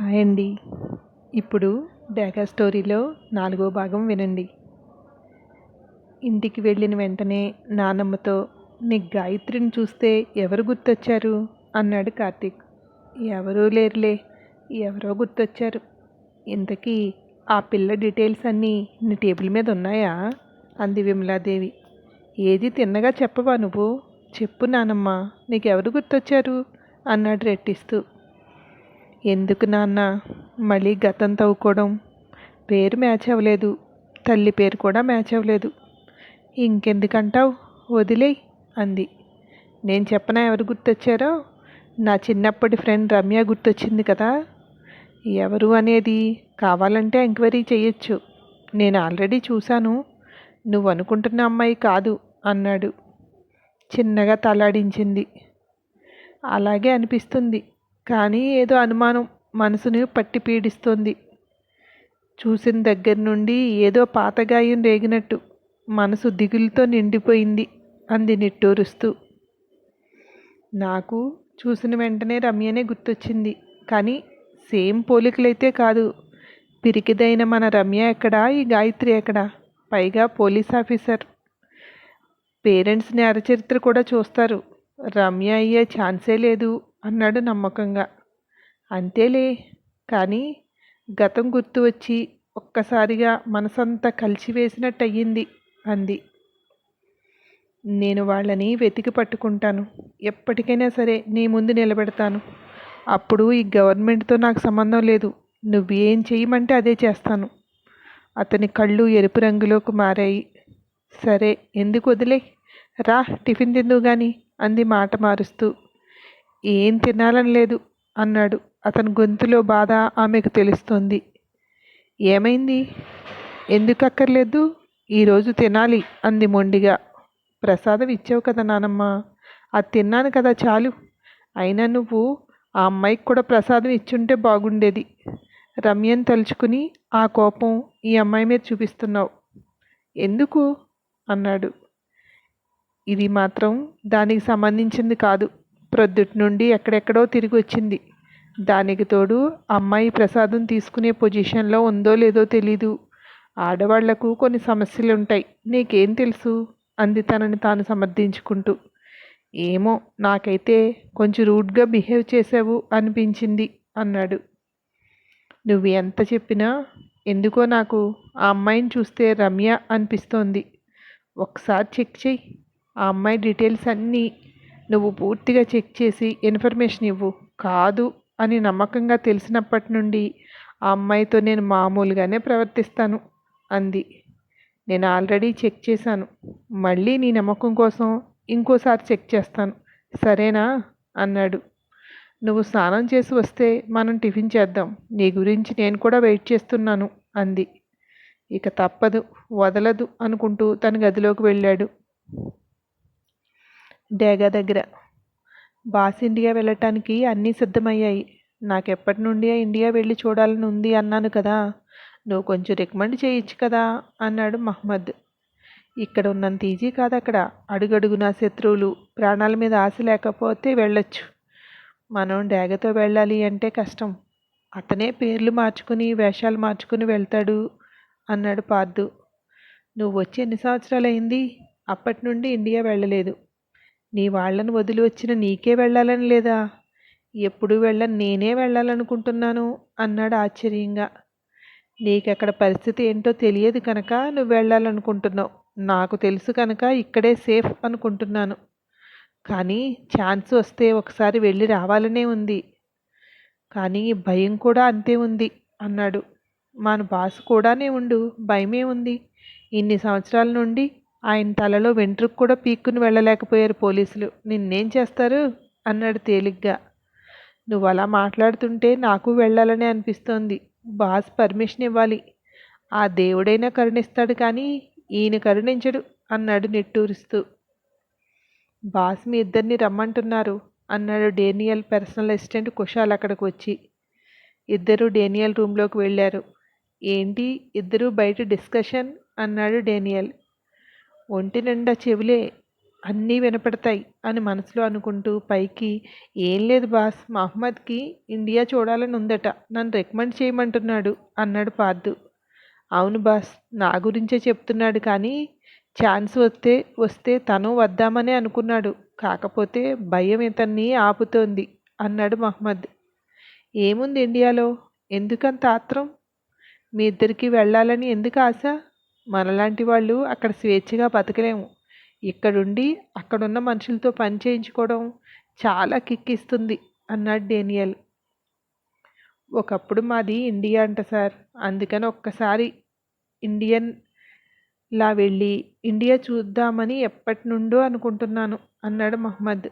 Hi అండి. ఇప్పుడు డేగా స్టోరీలో నాలుగో భాగం వినండి. ఇంటికి వెళ్ళిన వెంటనే నానమ్మతో నీ గాయత్రిని చూస్తే ఎవరు గుర్తొచ్చారు? అన్నాడు కార్తీక్. ఎవరూ లేరులే ఎవరో గుర్తొచ్చారు. ఇంతకీ ఆ పిల్ల డీటెయిల్స్ అన్నీ నీ టేబుల్ మీద ఉన్నాయా? అంది విమలాదేవి. ఏది తిన్నగా చెప్పవా నువ్వు? చెప్పు నానమ్మ నీకెవరు గుర్తొచ్చారు? అన్నాడు రెట్టిస్తూ. ఎందుకు నాన్న? మళ్ళీ గతం తవ్వుకోవడం. పేరు మ్యాచ్ అవ్వలేదు. తల్లి పేరు కూడా మ్యాచ్ అవ్వలేదు. ఇంకెందుకంటావు? వదిలే అంది. నేను చెప్పనా ఎవరు గుర్తొచ్చారో? నా చిన్నప్పటి ఫ్రెండ్ రమ్య గుర్తొచ్చింది కదా. ఎవరు అనేది కావాలంటే ఎంక్వైరీ చేయొచ్చు నేను ఆల్రెడీ చూశాను. నువ్వు అనుకుంటున్న అమ్మాయి కాదు అన్నాడు. చిన్నగా తలాడించింది. అలాగే అనిపిస్తుంది. కానీ ఏదో అనుమానం మనసుని పట్టి పీడిస్తోంది. చూసిన దగ్గర నుండి ఏదో పాతగాయం రేగినట్టు మనసు దిగులుతో నిండిపోయింది అంది నిట్టూరుస్తూ. నాకు చూసిన వెంటనే రమ్యనే గుర్తొచ్చింది. కానీ సేమ్ పోలికలైతే కాదు. పిరికిదైన మన రమ్య ఎక్కడా? ఈ గాయత్రి ఎక్కడా? పైగా పోలీస్ ఆఫీసర్. పేరెంట్స్ని అరచరిత్ర కూడా చూస్తారు. రమ్య అయ్యే ఛాన్సే లేదు. అన్నాడు నమ్మకంగా. అంతేలే కానీ గతం గుర్తు వచ్చి ఒక్కసారిగా మనసంతా కలిసివేసినట్టు అయ్యింది అంది. నేను వాళ్ళని వెతికి పట్టుకుంటాను. ఎప్పటికైనా సరే నీ ముందు నిలబెడతాను. అప్పుడు ఈ గవర్నమెంట్తో నాకు సంబంధం లేదు. నువ్వేం చేయమంటే అదే చేస్తాను. అతని కళ్ళు ఎరుపు రంగులోకి మారాయి. సరే ఎందుకు వదిలే? రా టిఫిన్ తిందువు కానీ అంది మాట మారుస్తూ. ఏం తినాలని లేదు అన్నాడు. అతని గొంతులో బాధ ఆమెకు తెలుస్తోంది. ఏమైంది? ఎందుకు అక్కర్లేదు ఈరోజు తినాలి అంది మొండిగా. ప్రసాదం ఇచ్చావు కదా నానమ్మ. అది తిన్నాను కదా చాలు. అయినా నువ్వు ఆ అమ్మాయికి కూడా ప్రసాదం ఇచ్చుంటే బాగుండేది. రమ్యను తలుచుకుని ఆ కోపం ఈ అమ్మాయి మీద చూపిస్తున్నావు. ఎందుకు? అన్నాడు. ఇది మాత్రం దానికి సంబంధించింది కాదు. ప్రొద్దుటి నుండి ఎక్కడెక్కడో తిరిగి వచ్చింది. దానికి తోడు అమ్మాయి ప్రసాదం తీసుకునే పొజిషన్లో ఉందో లేదో తెలీదు. ఆడవాళ్ళకు కొన్ని సమస్యలు ఉంటాయి నీకేం తెలుసు? అంది తనని తాను సమర్థించుకుంటూ. ఏమో నాకైతే కొంచెం రూడ్గా బిహేవ్ చేసావు అనిపించింది అన్నాడు. నువ్వు ఎంత చెప్పినా ఎందుకో నాకు ఆ అమ్మాయిని చూస్తే రమ్య అనిపిస్తోంది. ఒకసారి చెక్ చెయ్యి. ఆ అమ్మాయి డీటెయిల్స్ అన్నీ నువ్వు పూర్తిగా చెక్ చేసి ఇన్ఫర్మేషన్ ఇవ్వు. కాదు అని నమ్మకంగా తెలిసినప్పటి నుండి ఆ అమ్మాయితో నేను మామూలుగానే ప్రవర్తిస్తాను అంది. నేను ఆల్రెడీ చెక్ చేశాను. మళ్ళీ నీ నమ్మకం కోసం ఇంకోసారి చెక్ చేస్తాను. సరేనా? అన్నాడు. నువ్వు స్నానం చేసి వస్తే మనం టిఫిన్ చేద్దాం. నీ గురించి నేను కూడా వెయిట్ చేస్తున్నాను అంది. ఇక తప్పదు వదలదు అనుకుంటూ తన గదిలోకి వెళ్ళాడు. డేగా దగ్గర. బాస్ ఇండియా వెళ్ళటానికి అన్నీ సిద్ధమయ్యాయి. నాకెప్పటి నుండి ఇండియా వెళ్ళి చూడాలని ఉంది అన్నాను కదా. నువ్వు కొంచెం రికమెండ్ చేయొచ్చు కదా అన్నాడు మహమ్మద్ ఇక్కడ ఉన్నంత ఈజీ కాదు అక్కడ. అడుగడుగున శత్రువులు ప్రాణాల మీద ఆశ లేకపోతే వెళ్ళొచ్చు. మనం డేగతో వెళ్ళాలి అంటే కష్టం. అతనే పేర్లు మార్చుకుని వేషాలు మార్చుకుని వెళ్తాడు అన్నాడు పార్దు నువ్వు వచ్చి ఎన్ని సంవత్సరాలు అయింది అప్పటి నుండి ఇండియా వెళ్ళలేదు. నీ వాళ్ళను వదిలి వచ్చిన నీకే వెళ్ళాలని లేదా? ఎప్పుడు వెళ్ళని నేనే వెళ్ళాలనుకుంటున్నాను అన్నాడు ఆశ్చర్యంగా. నీకెక్కడ పరిస్థితి ఏంటో తెలియదు కనుక నువ్వు వెళ్ళాలనుకుంటున్నావు. నాకు తెలుసు కనుక ఇక్కడే సేఫ్ అనుకుంటున్నాను. కానీ ఛాన్స్ వస్తే ఒకసారి వెళ్ళి రావాలనే ఉంది. కానీ భయం కూడా అంతే ఉంది అన్నాడు. మన బాస్ కూడానే ఉండు భయమే ఉంది. ఇన్ని సంవత్సరాల నుండి ఆయన తలలో వెంట్రుకు కూడా పీక్కుని వెళ్ళలేకపోయారు పోలీసులు. నిన్నేం చేస్తారు? అన్నాడు తేలిగ్గా. నువ్వు అలా మాట్లాడుతుంటే నాకు వెళ్ళాలని అనిపిస్తోంది. బాస్ పర్మిషన్ ఇవ్వాలి. ఆ దేవుడైనా కరుణిస్తాడు కానీ ఈయన కరుణించడు అన్నాడు నిట్టూరుస్తూ. బాస్ మీ ఇద్దరిని రమ్మంటున్నారు అన్నాడు డేనియల్ పర్సనల్ అసిస్టెంట్ కుషాల్ అక్కడికి వచ్చి. ఇద్దరు డేనియల్ రూమ్లోకి వెళ్ళారు. ఏంటి? ఇద్దరు బయట డిస్కషన్? అన్నాడు డేనియల్. ఒంటి నిండా చెవులే అన్నీ వినపడతాయి అని మనసులో అనుకుంటూ పైకి ఏం లేదు బాస్ మహమ్మద్కి ఇండియా చూడాలని ఉందట నన్ను రికమెండ్ చేయమంటున్నాడు అన్నాడు పార్థు. అవును బాస్ నా గురించే చెప్తున్నాడు కానీ ఛాన్స్ వస్తే వస్తే తను వద్దామనే అనుకున్నాడు. కాకపోతే భయం ఇతన్ని ఆపుతోంది అన్నాడు మహమ్మద్. ఏముంది ఇండియాలో? ఎందుకంత ఆత్రం? మీ ఇద్దరికి వెళ్ళాలని ఎందుకు ఆశ? మనలాంటి వాళ్ళు అక్కడ స్వేచ్ఛగా బతకలేము. ఇక్కడుండి అక్కడున్న మనుషులతో పని చేయించుకోవడం చాలా కిక్కిస్తుంది అన్నాడు డేనియల్. ఒకప్పుడు మాది ఇండియా అంట సార్. అందుకని ఒక్కసారి ఇండియన్ లా వెళ్ళి ఇండియా చూద్దామని ఎప్పటి నుండో అనుకుంటున్నాను అన్నాడు మహమ్మద్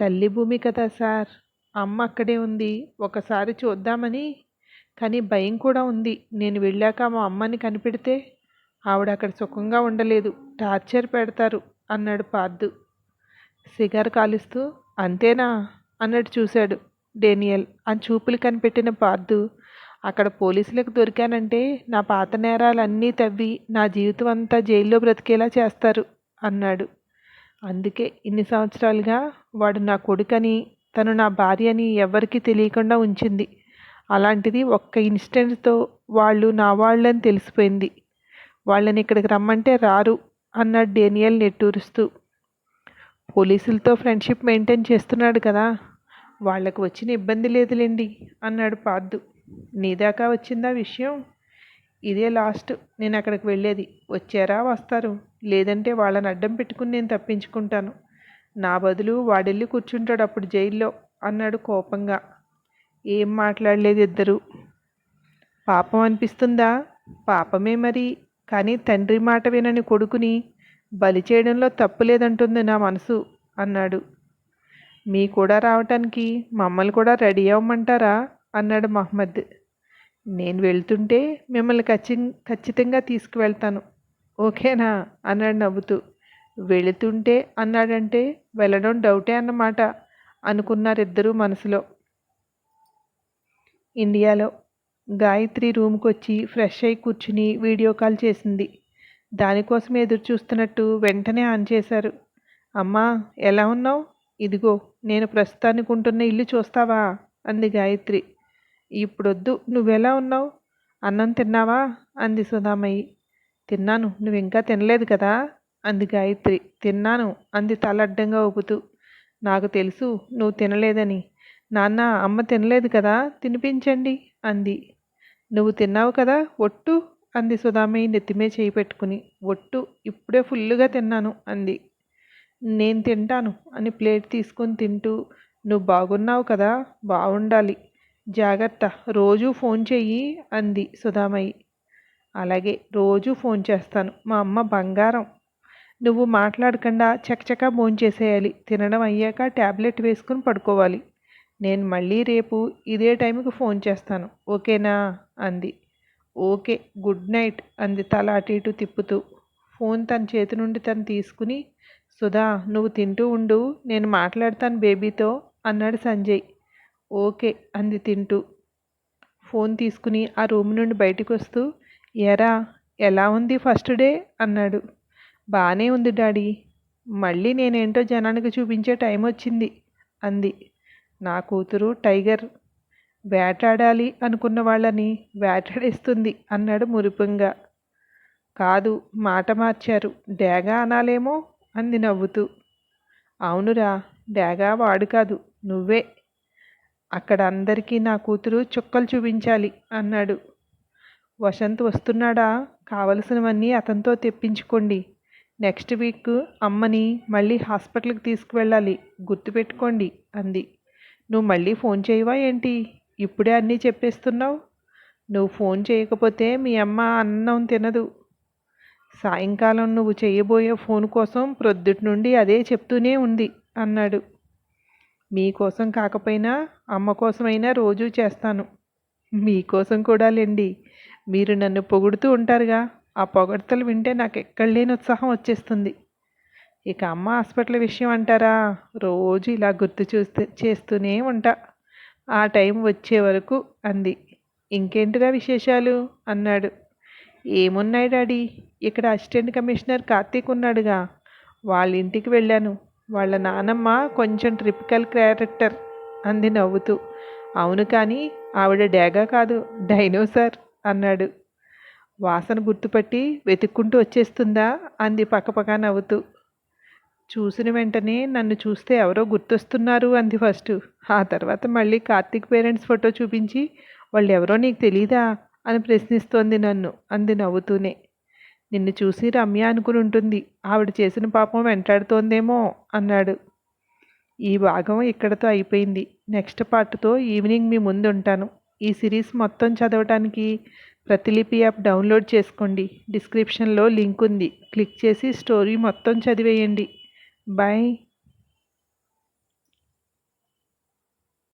తల్లి భూమి కదా సార్. అమ్మ అక్కడే ఉంది. ఒకసారి చూద్దామని. కానీ భయం కూడా ఉంది. నేను వెళ్ళాక మా అమ్మని కనిపెడితే ఆవిడ అక్కడ సుఖంగా ఉండలేదు. టార్చర్ పెడతారు అన్నాడు పార్థు. సిగార్ కాలుస్తూ అంతేనా? అన్నట్టు చూశాడు డేనియల్. ఆ చూపులు కనిపెట్టిన పార్థు అక్కడ పోలీసులకు దొరికానంటే నా పాత నేరాలన్నీ తవ్వి నా జీవితం అంతా జైల్లో బ్రతికేలా చేస్తారు అన్నాడు. అందుకే ఇన్ని సంవత్సరాలుగా వాడు నా కొడుకని తను నా భార్య అని ఎవరికీ తెలియకుండా ఉంచింది. అలాంటిది ఒక్క ఇన్స్టెంట్తో వాళ్ళు నా వాళ్ళని తెలిసిపోయింది. వాళ్ళని ఇక్కడికి రమ్మంటే రారు అన్నాడు డేనియల్ నెట్టూరుస్తూ. పోలీసులతో ఫ్రెండ్షిప్ మెయింటైన్ చేస్తున్నాడు కదా వాళ్ళకు వచ్చిన ఇబ్బంది లేదులేండి అన్నాడు పార్థు నీ దాకా వచ్చిందా విషయం? ఇదే లాస్ట్ నేను అక్కడికి వెళ్ళేది. వచ్చారా వస్తారు? లేదంటే వాళ్ళని అడ్డం పెట్టుకుని నేను తప్పించుకుంటాను. నా బదులు వాడెళ్ళి కూర్చుంటాడు అప్పుడు జైల్లో అన్నాడు కోపంగా. ఏం మాట్లాడలేదు ఇద్దరు. పాపం అనిపిస్తుందా? పాపమే మరి కానీ తండ్రి మాట వినని కొడుకుని బలి చేయడంలో తప్పు లేదంటుంది నా మనసు అన్నాడు. మీ కూడా రావటానికి మమ్మల్ని కూడా రెడీ అవ్వమంటారా? అన్నాడు మహమ్మద్ నేను వెళ్తుంటే మిమ్మల్ని ఖచ్చి ఖచ్చితంగా తీసుకువెళ్తాను. ఓకేనా? అన్నాడు నవ్వుతూ. వెళుతుంటే అన్నాడంటే వెళ్ళడం డౌటే అన్నమాట అనుకున్నారు ఇద్దరూ మనసులో. ఇండియాలో గాయత్రి రూమ్కి వచ్చి ఫ్రెష్ అయి కూర్చుని వీడియో కాల్ చేసింది. దానికోసం ఎదురు చూస్తున్నట్టు వెంటనే ఆన్ చేశారు. అమ్మా ఎలా ఉన్నావు? ఇదిగో నేను ప్రస్తుతానికి ఉంటున్న ఇల్లు చూస్తావా? అంది గాయత్రి. ఇప్పుడొద్దు నువ్వెలా ఉన్నావు? అన్నం తిన్నావా? అంది సుధామయ్యి. తిన్నాను నువ్వు ఇంకా తినలేదు కదా? అంది గాయత్రి. తిన్నాను అంది తల అడ్డంగా ఊపుతూ. నాకు తెలుసు నువ్వు తినలేదని. నాన్న అమ్మ తినలేదు కదా తినిపించండి అంది. నువ్వు తిన్నావు కదా ఒట్టు అంది సుధామయ్య నెత్తిమే చేయి పెట్టుకుని. ఒట్టు ఇప్పుడే ఫుల్లుగా తిన్నాను అంది. నేను తింటాను అని ప్లేట్ తీసుకొని తింటూ. నువ్వు బాగున్నావు కదా బాగుండాలి జాగ్రత్త రోజూ ఫోన్ చెయ్యి అంది సుధామయ్య. అలాగే రోజూ ఫోన్ చేస్తాను మా అమ్మ బంగారం. నువ్వు మాట్లాడకుండా చకచకా భోంచేసేయాలి తినడం అయ్యాక ట్యాబ్లెట్ వేసుకుని పడుకోవాలి నేను మళ్ళీ రేపు ఇదే టైంకి ఫోన్ చేస్తాను. ఓకేనా? అంది. ఓకే గుడ్ నైట్ అంది తల అటు ఇటు తిప్పుతూ. ఫోన్ తన చేతి నుండి తను తీసుకుని సుధా నువ్వు తింటూ ఉండు నేను మాట్లాడతాను బేబీతో అన్నాడు సంజయ్. ఓకే అంది తింటూ. ఫోన్ తీసుకుని ఆ రూమ్ నుండి బయటకు వస్తూ ఎరా ఎలా ఉంది ఫస్ట్ డే? అన్నాడు. బాగానే ఉంది డాడీ. మళ్ళీ నేనేంటో జనానికి చూపించే టైం వచ్చింది అంది. నా కూతురు టైగర్ వేటాడాలి అనుకున్న వాళ్ళని వేటాడేస్తుంది అన్నాడు మురిపంగా. కాదు మాట మార్చారు. డేగా అనాలేమో? అంది నవ్వుతూ. అవునురా డేగా వాడు కాదు నువ్వే. అక్కడ అందరికీ నా కూతురు చుక్కలు చూపించాలి అన్నాడు. వసంత్ వస్తున్నాడా? కావలసినవన్నీ అతనితో తెప్పించుకోండి. నెక్స్ట్ వీక్ అమ్మని మళ్ళీ హాస్పిటల్కి తీసుకువెళ్ళాలి. గుర్తుపెట్టుకోండి అంది. నువ్వు మళ్ళీ ఫోన్ చేయవా ఏంటి? ఇప్పుడే అన్నీ చెప్పేస్తున్నావు. నువ్వు ఫోన్ చేయకపోతే మీ అమ్మ అన్నం తినదు. సాయంకాలం నువ్వు చేయబోయే ఫోన్ కోసం ప్రొద్దుటి నుండి అదే చెప్తూనే ఉంది అన్నాడు. మీకోసం కాకపోయినా అమ్మ కోసమైనా రోజూ చేస్తాను. మీకోసం కూడా లేండి. మీరు నన్ను పొగుడుతూ ఉంటారుగా. ఆ పొగడ్తలు వింటే నాకు ఎక్కడ లేని ఉత్సాహం వచ్చేస్తుంది. ఇక అమ్మ హాస్పిటల్ విషయం అంటారా? రోజు ఇలా గుర్తు చూస్తే చేస్తూనే ఉంటా. ఆ టైం వచ్చే వరకు అంది. ఇంకేంటిరా విశేషాలు? అన్నాడు. ఏమున్నాయి డాడీ? ఇక్కడ అసిస్టెంట్ కమిషనర్ కార్తీక్ ఉన్నాడుగా. వాళ్ళ ఇంటికి వెళ్ళాను. వాళ్ళ నానమ్మ కొంచెం ట్రిపికల్ క్యారెక్టర్ అంది నవ్వుతూ. అవును కానీ ఆవిడ డేగా కాదు డైనోసార్ అన్నాడు. వాసన గుర్తుపట్టి వెతుక్కుంటూ వచ్చేస్తుందా? అంది పక్కపక్క నవ్వుతూ. చూసిన వెంటనే నన్ను చూస్తే ఎవరో గుర్తొస్తున్నారు అంది ఫస్ట్. ఆ తర్వాత మళ్ళీ కార్తీక్ పేరెంట్స్ ఫోటో చూపించి వాళ్ళు ఎవరో నీకు తెలీదా? అని ప్రశ్నిస్తోంది నన్ను అంది నవ్వుతూనే. నిన్ను చూసి రమ్య అనుకుని ఉంటుంది. ఆవిడ చేసిన పాపం వెంటాడుతోందేమో అన్నాడు. ఈ భాగం ఇక్కడతో అయిపోయింది. నెక్స్ట్ పార్ట్తో ఈవినింగ్ మీ ముందు ఉంటాను. ఈ సిరీస్ మొత్తం చదవటానికి ప్రతిలిపి యాప్ డౌన్లోడ్ చేసుకోండి. డిస్క్రిప్షన్లో లింక్ ఉంది. క్లిక్ చేసి స్టోరీ మొత్తం చదివేయండి. Bye.